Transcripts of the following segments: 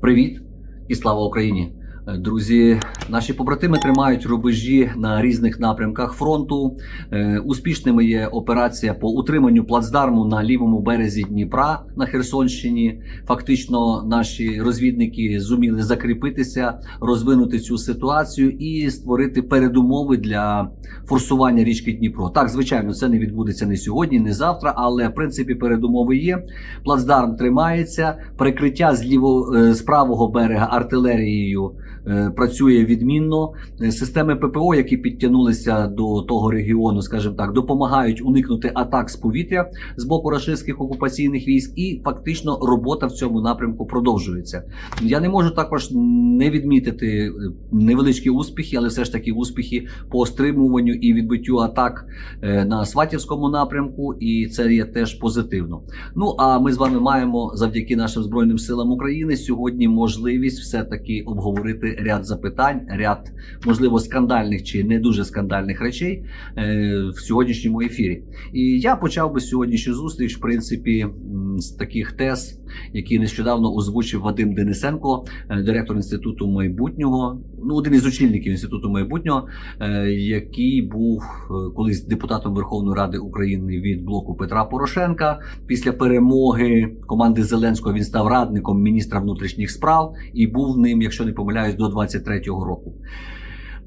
Привіт і слава Україні! Е, Друзі, наші побратими тримають рубежі на різних напрямках фронту. Е, Успішними є операція по утриманню плацдарму на лівому березі Дніпра на Херсонщині. Фактично, наші розвідники зуміли закріпитися, розвинути цю ситуацію і створити передумови для форсування річки Дніпро. Так, звичайно, це не відбудеться не сьогодні, не завтра, але в принципі передумови є. Плацдарм тримається, прикриття з ліво е, з правого берега артилерією працює відмінно. Е, Системи ППО, які підтягнулися до того регіону, скажімо так, допомагають уникнути атак з повітря з боку рашистських окупаційних військ, і фактично робота в цьому напрямку продовжується. Я не можу також не відмітити е, невеличкі успіхи, але все ж таки успіхи по стримуванню і відбиттю атак е, на Сватівському напрямку, і це є теж позитивно. Ну а ми з вами маємо завдяки нашим збройним силам України сьогодні можливість все таки обговорити ряд запитань, ряд можливо скандальних чи не дуже скандальних речей е, в сьогоднішньому ефірі. І я почав би сьогоднішню зустріч, в принципі, з таких тез, які нещодавно озвучив Вадим Денисенко, е, директор інституту майбутнього, ну один із очільників інституту майбутнього, е, який був е, колись депутатом Верховної Ради України від блоку Петра Порошенка. Після перемоги команди Зеленського він став радником міністра внутрішніх справ і був ним, якщо не помиляюсь, до 23-го року.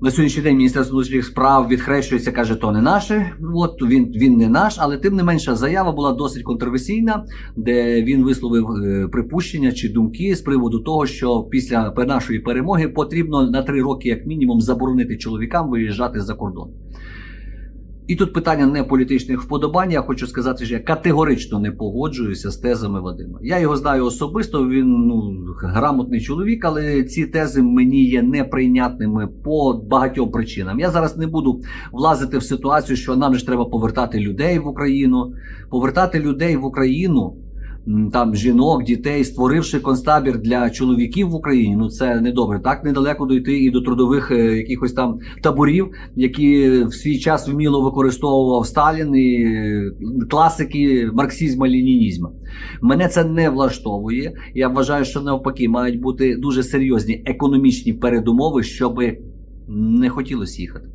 На сьогоднішній день Міністерство внутрішніх справ відхрещується, каже, то не наше. От він, він не наш, але тим не менша заява була досить контроверсійна, де він висловив е, припущення чи думки з приводу того, що після нашої перемоги потрібно на три роки, як мінімум, заборонити чоловікам виїжджати за кордон. І тут питання не політичних вподобань. Я хочу сказати, що я категорично не погоджуюся з тезами Вадима. Я його знаю особисто. Він ну грамотний чоловік, але ці тези мені є неприйнятними по багатьом причинам. Я зараз не буду влазити в ситуацію, що нам ж треба повертати людей в Україну, повертати людей в Україну. Там жінок, дітей, створивши концтабір для чоловіків в Україні, ну це не добре. Так недалеко дойти і до трудових е, якихось там таборів, які в свій час вміло використовував Сталін і е, класики марксизму лінінізму Мене це не влаштовує. Я вважаю, що навпаки мають бути дуже серйозні економічні передумови, щоб не хотілося їхати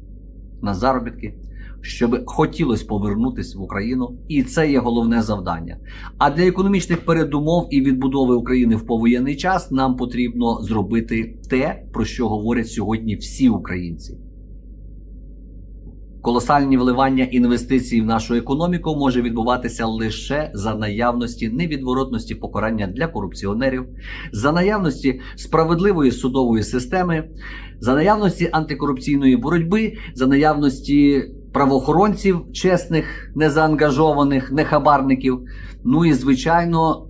на заробітки, щоб хотілося повернутися в Україну, і це є головне завдання. А для економічних передумов і відбудови України в повоєнний час нам потрібно зробити те, про що говорять сьогодні всі українці. Колосальні вливання інвестицій в нашу економіку може відбуватися лише за наявності невідворотності покарання для корупціонерів, за наявності справедливої судової системи, за наявності антикорупційної боротьби, за наявності правоохоронців чесних, незаангажованих, нехабарників. Ну і звичайно.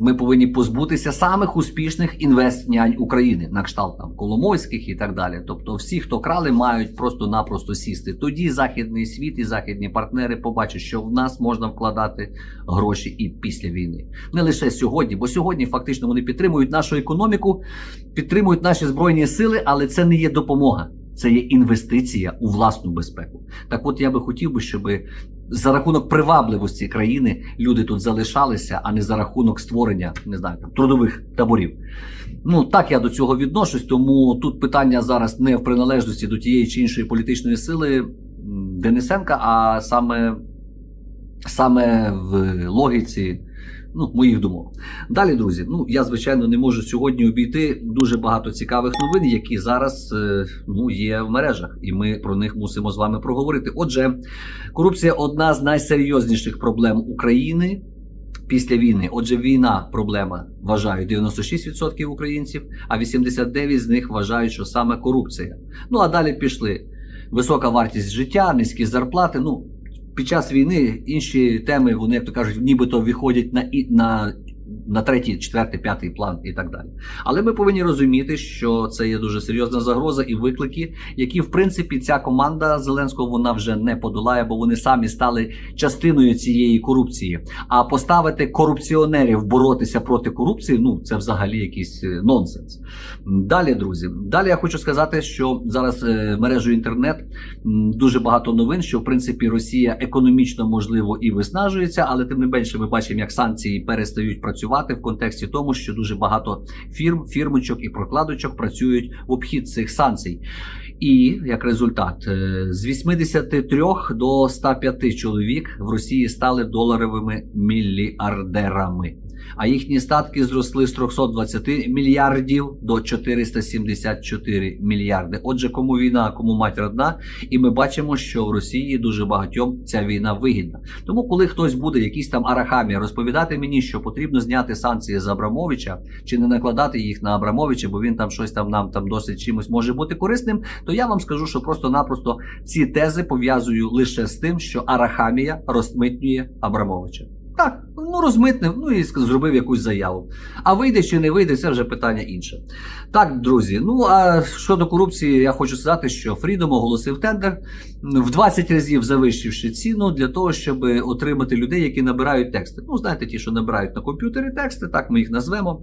Ми повинні позбутися самих успішних інвестнянь України на кшталт там Коломойських і так далі. Тобто, всі, хто крали, мають просто-напросто сісти. Тоді західний світ і західні партнери побачать, що в нас можна вкладати гроші і після війни. Не лише сьогодні, бо сьогодні фактично вони підтримують нашу економіку, підтримують наші збройні сили, але це не є допомога. Це є інвестиція у власну безпеку. Так, от я би хотів би, щоб за рахунок привабливості країни люди тут залишалися, а не за рахунок створення не знаю там трудових таборів. Ну так я до цього відношусь, тому тут питання зараз не в приналежності до тієї чи іншої політичної сили Денисенка, а саме, саме в логіці. Ну, моїх думок. Далі, друзі, ну я звичайно не можу сьогодні обійти дуже багато цікавих новин, які зараз е, ну, є в мережах, і ми про них мусимо з вами проговорити. Отже, корупція одна з найсерйозніших проблем України після війни. Отже, війна проблема вважають 96% українців, а 89% з них вважають, що саме корупція. Ну а далі пішли висока вартість життя, низькі зарплати. Ну під час війни інші теми, вони, як то кажуть, нібито виходять на на. На третій, четвертий, п'ятий план і так далі. Але ми повинні розуміти, що це є дуже серйозна загроза і виклики, які, в принципі, ця команда Зеленського вона вже не подолає, бо вони самі стали частиною цієї корупції. А поставити корупціонерів боротися проти корупції ну це взагалі якийсь е, нонсенс. Далі, друзі, далі я хочу сказати, що зараз е, мережею інтернет дуже багато новин, що в принципі Росія економічно можливо і виснажується, але тим не менше ми бачимо, як санкції перестають працювати. Працювати в контексті тому, що дуже багато фірм, фірмочок і прокладочок працюють в обхід цих санкцій. І як результат, е, з 83 до 105 чоловік в Росії стали доларовими мільярдерами. А їхні статки зросли з 320 мільярдів до 474 мільярди. Отже, кому війна, кому мать родна, і ми бачимо, що в Росії дуже багатьом ця війна вигідна. Тому, коли хтось буде якийсь там арахамі розповідати мені, що потрібно зняти санкції з Абрамовича чи не накладати їх на Абрамовича, бо він там щось там нам там досить чимось може бути корисним, то я вам скажу, що просто-напросто ці тези пов'язую лише з тим, що Арахамія розмитнює Абрамовича. Так, ну розмитнив, ну і зробив якусь заяву. А вийде чи не вийде, це вже питання інше. Так, друзі. Ну а щодо корупції, я хочу сказати, що Freedom оголосив тендер в 20 разів завищивши ціну для того, щоб отримати людей, які набирають тексти. Ну, знаєте, ті, що набирають на комп'ютері тексти, так ми їх назвемо.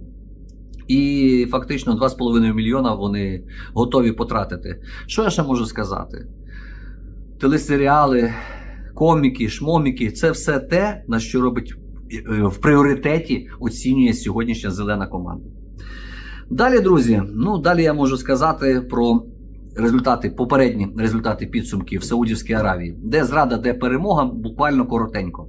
І фактично 2,5 мільйона вони готові потратити. Що я ще можу сказати? Телесеріали, коміки, шмоміки це все те, на що робить е, в пріоритеті оцінює сьогоднішня зелена команда. Далі, друзі, ну далі я можу сказати про результати, попередні результати підсумків в Саудівській Аравії, де зрада, де перемога, буквально коротенько.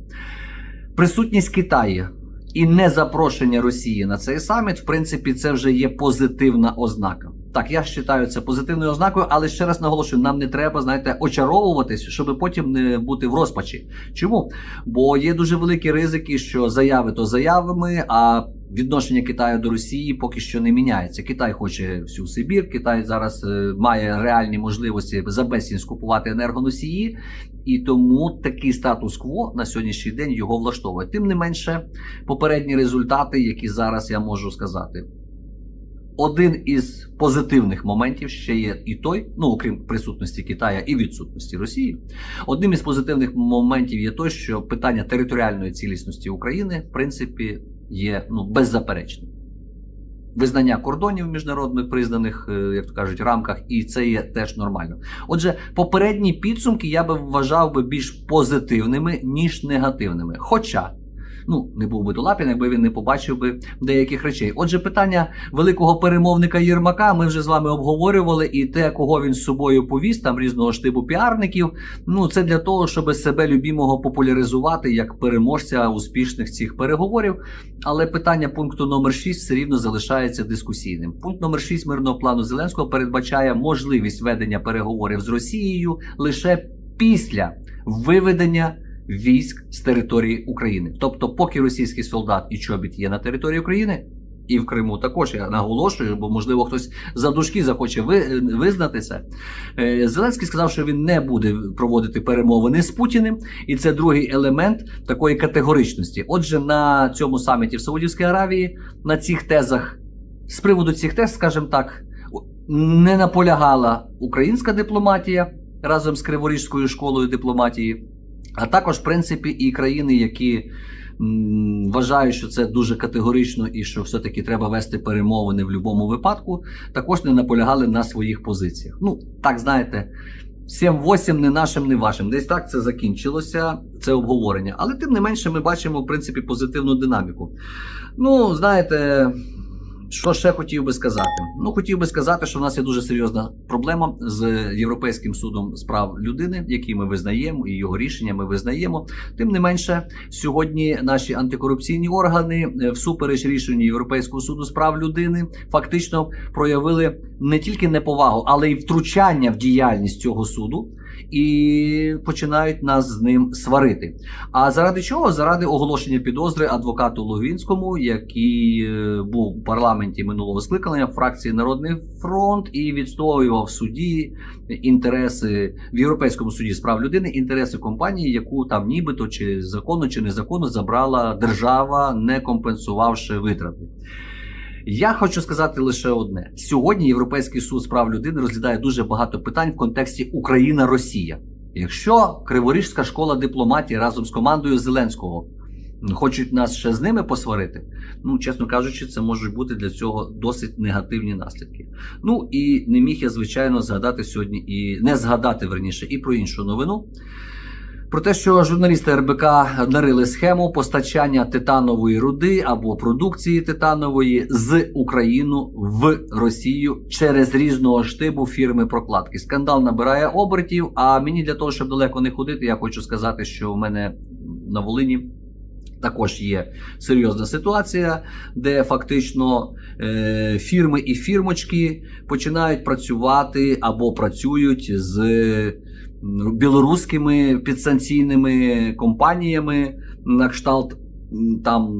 Присутність Китаю і незапрошення Росії на цей саміт, в принципі, це вже є позитивна ознака. Так, я вважаю це позитивною ознакою, але ще раз наголошую, нам не треба, знаєте, очаровуватись, щоб потім не бути в розпачі. Чому? Бо є дуже великі ризики, що заяви то заявами, а відношення Китаю до Росії поки що не міняється. Китай хоче всю Сибір, Китай зараз е, має реальні можливості за безцінь скупувати енергоносії, і тому такий статус-кво на сьогоднішній день його влаштовує. Тим не менше, попередні результати, які зараз я можу сказати. Один із позитивних моментів ще є і той, ну окрім присутності Китая і відсутності Росії. Одним із позитивних моментів є той, що питання територіальної цілісності України, в принципі, є ну, беззаперечним. Визнання кордонів міжнародних признаних, е, як то кажуть, рамках, і це є теж нормально. Отже, попередні підсумки я би вважав би більш позитивними, ніж негативними. Хоча. Ну, не був би Долапін, якби він не побачив би деяких речей. Отже, питання великого перемовника Єрмака ми вже з вами обговорювали, і те, кого він з собою повіз, там різного штибу піарників. Ну, це для того, щоб себе любімого популяризувати як переможця успішних цих переговорів. Але питання пункту номер 6 все рівно залишається дискусійним. Пункт номер 6 мирного плану Зеленського передбачає можливість ведення переговорів з Росією лише після виведення військ з території України. Тобто, поки російський солдат і чобіт є на території України. І в Криму також я наголошую, бо можливо хтось за дужки захоче ви, визнати це. Е, Зеленський сказав, що він не буде проводити перемовини з Путіним, і це другий елемент такої категоричності. Отже, на цьому саміті в Саудівській Аравії на цих тезах, з приводу цих тез, скажімо так, не наполягала українська дипломатія разом з Криворізькою школою дипломатії. А також, в принципі, і країни, які вважають, що це дуже категорично і що все-таки треба вести перемовини в будь-якому випадку, також не наполягали на своїх позиціях. Ну, так знаєте, 7-8 не нашим, не вашим. Десь так це закінчилося, це обговорення. Але тим не менше, ми бачимо, в принципі, позитивну динаміку. Ну, знаєте. Що ще хотів би сказати? Ну, хотів би сказати, що в нас є дуже серйозна проблема з Європейським судом з прав людини, який ми визнаємо, і його рішення ми визнаємо. Тим не менше, сьогодні наші антикорупційні органи, е, всупереч рішенню Європейського суду з прав людини, фактично проявили не тільки неповагу, але й втручання в діяльність цього суду. І починають нас з ним сварити. А заради чого? Заради оголошення підозри адвокату Логвінському, який е, був у парламенті минулого скликання фракції Народний фронт і відстоював в суді інтереси в Європейському суді з прав людини, інтереси компанії, яку там нібито чи законно, чи незаконно забрала держава, не компенсувавши витрати. Я хочу сказати лише одне: сьогодні Європейський суд з прав людини розглядає дуже багато питань в контексті Україна-Росія. Якщо Криворіжська школа дипломатії разом з командою Зеленського хочуть нас ще з ними посварити, ну чесно кажучи, це можуть бути для цього досить негативні наслідки. Ну і не міг я звичайно згадати сьогодні і не згадати верніше і про іншу новину. Про те, що журналісти РБК нарили схему постачання титанової руди або продукції титанової з Україну в Росію через різного штибу фірми прокладки. Скандал набирає обертів. А мені для того, щоб далеко не ходити, я хочу сказати, що у мене на Волині. Також є серйозна ситуація, де фактично е, фірми і фірмочки починають працювати або працюють з білоруськими підсанкційними компаніями на кшталт там.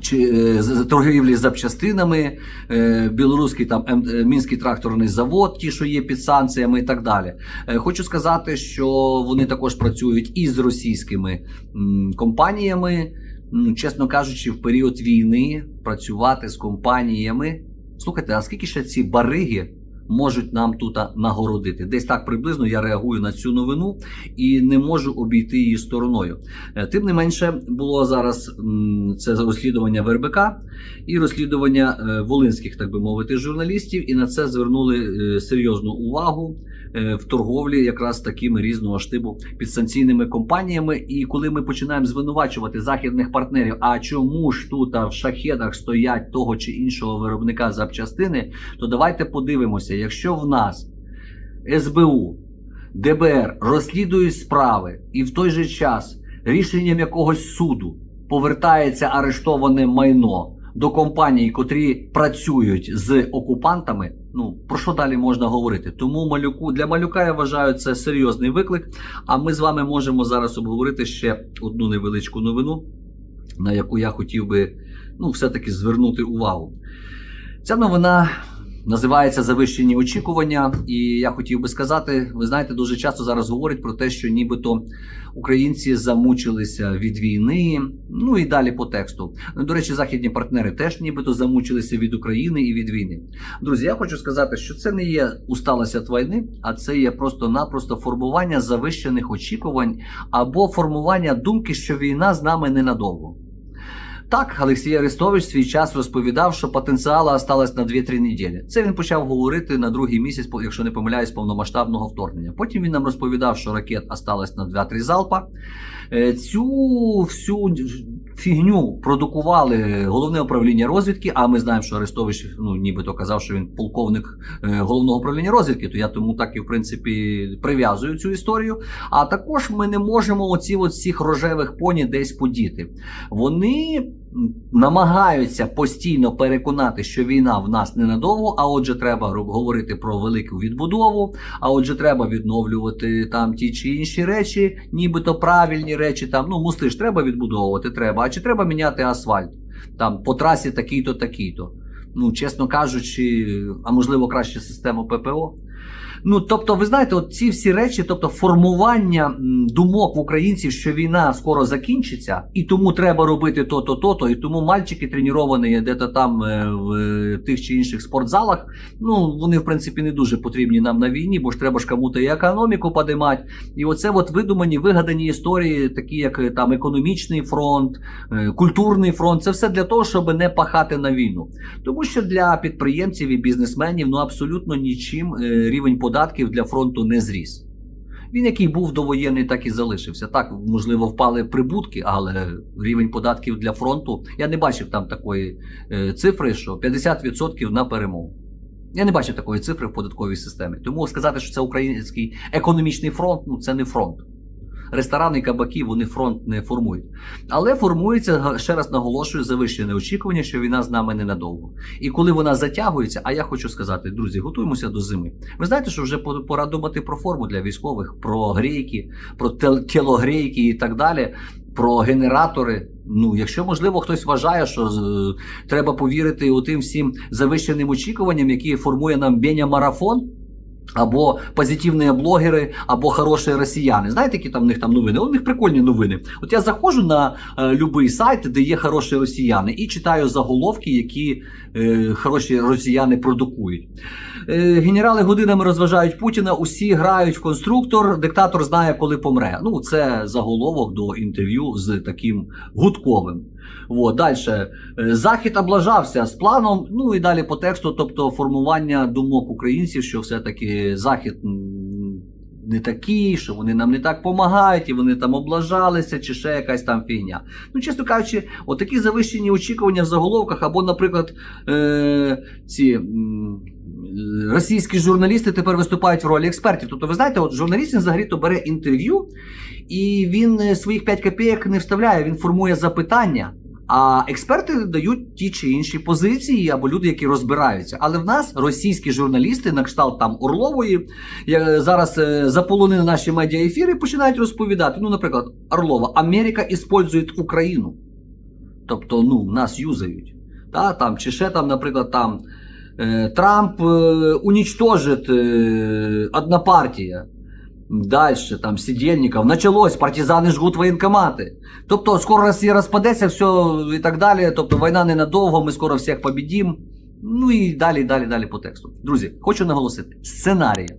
Чи е, торгівлі з запчастинами, е, білоруський там М- е, мінський тракторний завод, ті, що є під санкціями, і так далі. Хочу сказати, що вони також працюють і з російськими компаніями. Ну, чесно кажучи, в період війни працювати з компаніями. Слухайте, а скільки ще ці бариги можуть нам тут нагородити? Десь так приблизно я реагую на цю новину і не можу обійти її стороною. Е, Тим не менше, було зараз це розслідування в РБК і розслідування е, волинських, так би мовити, журналістів, і на це звернули е, серйозну увагу в торговлі якраз такими різного штибу підсанкційними компаніями. І коли ми починаємо звинувачувати західних партнерів, а чому ж тут в шахедах стоять того чи іншого виробника запчастини, то давайте подивимося, якщо в нас СБУ, ДБР розслідують справи, і в той же час рішенням якогось суду повертається арештоване майно до компаній, котрі працюють з окупантами. Ну про що далі можна говорити? Тому малюку для малюка я вважаю це серйозний виклик. А ми з вами можемо зараз обговорити ще одну невеличку новину, на яку я хотів би ну, все-таки звернути увагу. Ця новина називається Завищені очікування. І я хотів би сказати: ви знаєте, дуже часто зараз говорять про те, що нібито українці замучилися від війни. Ну і далі по тексту. Ну, До речі, західні партнери теж нібито замучилися від України і від війни. Друзі, я хочу сказати, що це не є усталося від війни, а це є просто-напросто формування завищених очікувань або формування думки, що війна з нами ненадовго. Так, Олексій Арестович свій час розповідав, що потенціалу осталось на 2-3 неділі. Це він почав говорити на другий місяць, якщо не помиляюсь, повномасштабного вторгнення. Потім він нам розповідав, що ракет осталось на 2-3 залпа. Е, Цю всю фігню продукували головне управління розвідки. А ми знаємо, що Арестович ну нібито казав, що він полковник е, головного управління розвідки. То я тому так і в принципі прив'язую цю історію. А також ми не можемо оці от всіх рожевих поні десь подіти. Вони намагаються постійно переконати, що війна в нас ненадовго, а отже, треба говорити про велику відбудову. А отже, треба відновлювати там ті чи інші речі, нібито правильні речі. Там ну мости ж треба відбудовувати, треба. А чи треба міняти асфальт? Там по трасі такий-то, такий-то. Ну, чесно кажучи, а можливо краще систему ППО. Ну, тобто, ви знаєте, от ці всі речі, тобто формування думок в українців, що війна скоро закінчиться, і тому треба робити то-то, то-то, і тому мальчики треновані де-то там е, в е, тих чи інших спортзалах. Ну, вони, в принципі, не дуже потрібні нам на війні, бо ж треба ж кому-то і економіку подимати. І оце от видумані, вигадані історії, такі як е, там економічний фронт, культурний фронт, це все для того, щоб не пахати на війну. Тому що для підприємців і бізнесменів ну абсолютно нічим рівень податків для фронту не зріс. Він, який був довоєнний, так і залишився. Так, можливо, впали прибутки, але рівень податків для фронту я не бачив там такої е, цифри, що 50% на перемогу. Я не бачив такої цифри в податковій системі. Тому сказати, що це український економічний фронт, ну це не фронт. Ресторани і кабаки вони фронт не формують. Але формується, ще раз наголошую, завищене очікування, що війна з нами ненадовго. І коли вона затягується, а я хочу сказати, друзі, готуємося до зими. Ви знаєте, що вже пора думати про форму для військових, про грейки, про тел- і так далі, про генератори. Ну, якщо можливо хтось вважає, що е, треба повірити у тим всім завищеним очікуванням, які формує нам Беня Марафон. Або позитивні блогери, або хороші росіяни. Знаєте, які там в них там новини? У них прикольні новини. От я заходжу на е, будь-який сайт, де є хороші росіяни, і читаю заголовки, які е, хороші росіяни продукують. Е, генерали годинами розважають Путіна, усі грають в конструктор, диктатор знає, коли помре. Ну, це заголовок до інтерв'ю з таким гудковим. От, далі. Захід облажався з планом, ну і далі по тексту, тобто формування думок українців, що все-таки Захід не такі, що вони нам не так допомагають, і вони там облажалися, чи ще якась там фігня. Ну, чесно кажучи, отакі завищені очікування в заголовках, або, наприклад, е- ці. Е, Російські журналісти тепер виступають в ролі експертів. Тобто, ви знаєте, от журналіст взагалі то бере інтерв'ю, і він е, своїх 5 копійок не вставляє, він формує запитання. А експерти дають ті чи інші позиції або люди, які розбираються. Але в нас російські журналісти, на кшталт там Орлової, зараз е, заполонили наші медіаефіри і починають розповідати. Ну, наприклад, Орлова, Америка іспользує Україну. Тобто, ну, нас юзають. Та, там, чи ще там, наприклад, там е, Трамп е, уничтожить е, одна партія. Дальше, там, Сидельников, началось, партизани жгут воєнкомати. Тобто, скоро Росія розпадеться, все і так далі. Тобто, війна ненадовго, ми скоро всіх побідім. Ну і далі, далі, далі по тексту. Друзі, хочу наголосити: сценарія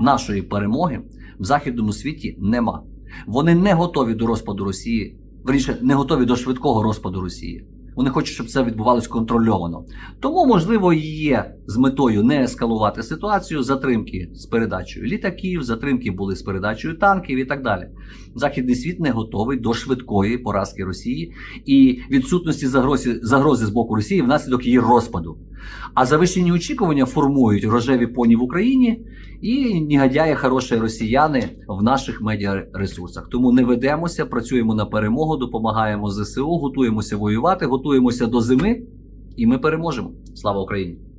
нашої перемоги в західному світі нема. Вони не готові до розпаду Росії, верніше, не готові до швидкого розпаду Росії. Вони хочуть, щоб це відбувалось контрольовано. Тому, можливо, є з метою не ескалувати ситуацію, затримки з передачею літаків, затримки були з передачею танків і так далі. Західний світ не готовий до швидкої поразки Росії і відсутності загрози, загрози з боку Росії внаслідок її розпаду. А завищені очікування формують рожеві поні в Україні і негодяї хороші росіяни в наших медіаресурсах. Тому не ведемося, працюємо на перемогу, допомагаємо ЗСУ, готуємося воювати, готуємося до зими, і ми переможемо. Слава Україні!